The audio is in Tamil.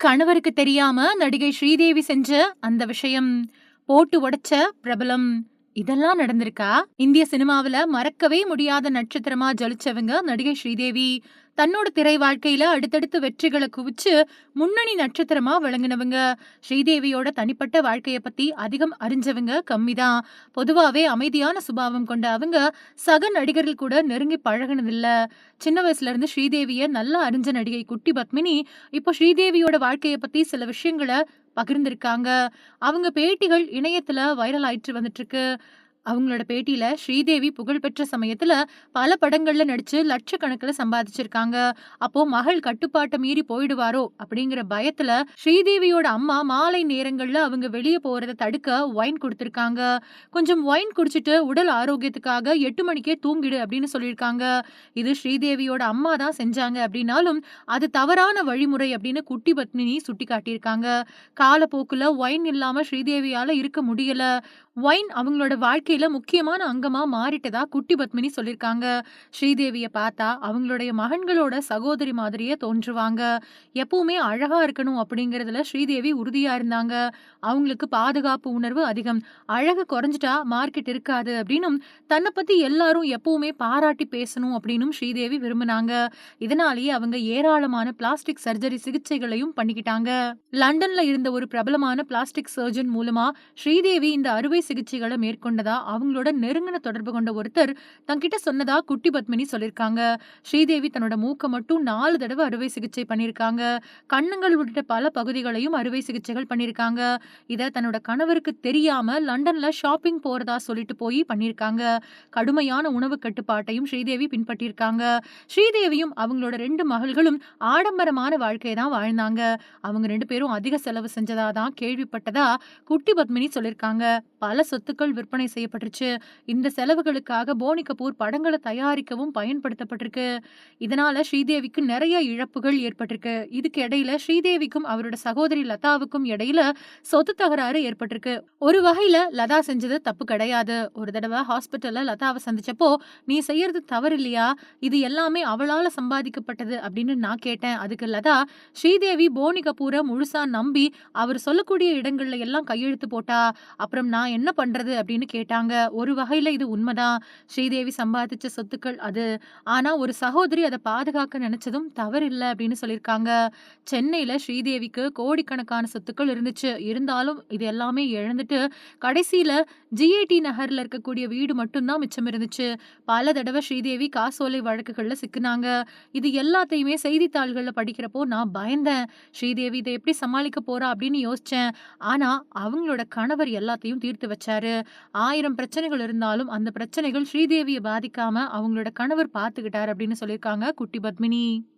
கணவருக்கு தெரியாம நடிகை ஸ்ரீதேவி செஞ்ச அந்த விஷயம் போட்டு உடைச்ச பிரபலம் இதெல்லாம் நடந்திருக்கா? இந்திய சினிமாவில மறக்கவே முடியாத நட்சத்திரமா ஜலிச்சவங்க நடிகை ஸ்ரீதேவி. தன்னோட திரை வாழ்க்கையில அடுத்தடுத்து வெற்றிகளை குவிச்சு முன்னணி நட்சத்திரமா விளங்கினவங்க. ஸ்ரீதேவியோட தனிப்பட்ட வாழ்க்கைய பத்தி அதிகம் அறிஞ்சவங்க கம்மிதான். பொதுவாவே அமைதியான சுபாவம் கொண்ட அவங்க சக நடிகர்கள் கூட நெருங்கி பழகினதில்ல. சின்ன வயசுல இருந்து ஸ்ரீதேவிய நல்லா அறிஞ்ச நடிகை குட்டி பத்மினி இப்போ ஸ்ரீதேவியோட வாழ்க்கைய பத்தி சில விஷயங்களை பகிர்ந்திருக்காங்க. அவங்க பேட்டிகள் இணையத்துல வைரல் ஆயிட்டு வந்துட்டு இருக்கு அவங்களோட பேட்டியில ஸ்ரீதேவி புகழ்பெற்ற சமயத்துல பல படங்கள்ல நடிச்சு லட்சக்கணக்கில் சம்பாதிச்சிருக்காங்க. அப்போ மகள் கட்டுப்பாட்டை மீறி போயிடுவாரோ அப்படிங்கிற பயத்துல ஸ்ரீதேவியோட அம்மா மாலை நேரங்கள்ல அவங்க வெளியே போறத தடுக்க ஒயின் கொடுத்துருக்காங்க. கொஞ்சம் ஒயின் குடிச்சிட்டு உடல் ஆரோக்கியத்துக்காக எட்டு மணிக்கே தூங்கிடு அப்படின்னு சொல்லியிருக்காங்க. இது ஸ்ரீதேவியோட அம்மா தான் செஞ்சாங்க அப்படின்னாலும் அது தவறான வழிமுறை அப்படின்னு குட்டி பத்மினி சுட்டி காட்டியிருக்காங்க காலப்போக்குல ஒயின் இல்லாம ஸ்ரீதேவியால இருக்க முடியல. ஒயின் அவங்களோட வாழ்க்கையில முக்கியமான அங்கமா மாறிட்டதா குட்டி பத்மினி சொல்லியிருக்காங்க ஸ்ரீதேவிய பார்த்தா அவங்களுடைய மகன்களோட சகோதரி மாதிரியே தோன்றுவாங்க. எப்பவுமே அழகா இருக்கணும் அப்படிங்கறதுல ஸ்ரீதேவி உறுதியா இருந்தாங்க. அவங்களுக்கு பாதுகாப்பு உணர்வு அதிகம். அழகு குறைஞ்சிட்டா மார்க்கெட் இருக்காது அப்படின்னும் தன்னை பத்தி எல்லாரும் எப்பவுமே பாராட்டி பேசணும் அப்படின்னும் ஸ்ரீதேவி விரும்பினாங்க. இதனாலேயே அவங்க ஏராளமான பிளாஸ்டிக் சர்ஜரி சிகிச்சைகளையும் பண்ணிக்கிட்டாங்க. லண்டன்ல இருந்த ஒரு பிரபலமான பிளாஸ்டிக் சர்ஜன் மூலமா ஸ்ரீதேவி இந்த அறுவை சிகிச்சைகளை மேற்கொண்டதா அவங்களோட நெருங்கின தொடர்பு கொண்ட ஒருத்தர் தங்கிட்ட சொன்னதா குட்டி பத்மினி சொல்லியிருக்காங்க ஸ்ரீதேவி தன்னோட மூக்கை மட்டும் நாலு தடவை அறுவை சிகிச்சை பண்ணியிருக்காங்க கண்ணங்கள் உள்ளிட்ட பல பகுதிகளையும் அறுவை சிகிச்சைகள் பண்ணியிருக்காங்க இதை தன்னோட கணவருக்கு தெரியாம லண்டன்ல ஷாப்பிங் போறதா சொல்லிட்டு போய் பண்ணியிருக்காங்க கடுமையான உணவு கட்டுப்பாட்டையும் ஸ்ரீதேவி பின்பற்றியிருக்காங்க ஸ்ரீதேவியும் அவங்களோட ரெண்டு மகள்களும் ஆடம்பரமான வாழ்க்கையை தான் வாழ்ந்தாங்க. அவங்க ரெண்டு பேரும் அதிக செலவு செஞ்சதா தான் கேள்விப்பட்டதா குட்டி பத்மினி சொல்லியிருக்காங்க பல சொத்துக்கள் விற்பனை செய்யப்பட்டுருச்சு. இந்த செலவுகளுக்காக போனி கபூர் படங்களை தயாரிக்கவும் பயன்படுத்தப்பட்டிருக்கு. இதனால ஸ்ரீதேவிக்கு நிறைய இழப்புகள் ஏற்பட்டிருக்கு. இதுக்கு இடையில ஸ்ரீதேவிக்கும் அவரோட சகோதரி லதாவுக்கும் இடையில சொத்து தகராறு ஏற்பட்டிருக்கு. ஒரு வகையில லதா செஞ்சது தப்பு கிடையாது. ஒரு தடவை ஹாஸ்பிட்டல்ல லதாவை சந்திச்சப்போ நீ செய்யறது தவறு இல்லையா இது எல்லாமே அவளால சம்பாதிக்கப்பட்டது அப்படின்னு நான் கேட்டேன். அதுக்கு லதா ஸ்ரீதேவி போனி கபூரை முழுசா நம்பி அவர் சொல்லக்கூடிய இடங்கள்ல எல்லாம் கையெழுத்து போட்டா அப்புறம் நான் என்ன பண்ணுறது அப்படின்னு கேட்டாங்க. ஒரு வகையில் இது உண்மைதான். ஸ்ரீதேவி சம்பாதிச்ச சொத்துக்கள் அது. ஆனால் ஒரு சகோதரி அதை பாதுகாக்க நினச்சதும் தவறில்லை அப்படின்னு சொல்லியிருக்காங்க. சென்னையில் ஸ்ரீதேவிக்கு கோடிக்கணக்கான சொத்துக்கள் இருந்துச்சு. இருந்தாலும் இது எல்லாமே இழந்துட்டு கடைசியில் ஜிஏடி நகரில் இருக்கக்கூடிய வீடு மட்டும்தான் மிச்சம் இருந்துச்சு. பல தடவை ஸ்ரீதேவி காசோலை வழக்குகளில் சிக்கினாங்க. இது எல்லாத்தையுமே செய்தித்தாள்களில் படிக்கிறப்போ நான் பயந்தேன். ஸ்ரீதேவி இதை எப்படி சமாளிக்க போகிறா அப்படின்னு யோசித்தேன் ஆனால் அவங்களோட கணவர் எல்லாத்தையும் தீர்த்து வச்சாரு. ஆயிரம் பிரச்சனைகள் இருந்தாலும் அந்த பிரச்சனைகள் ஸ்ரீதேவியை பாதிக்காம அவங்களோட கணவர் பார்த்துக்கிட்டார் அப்படின்னு சொல்லியிருக்காங்க குட்டி பத்மினி.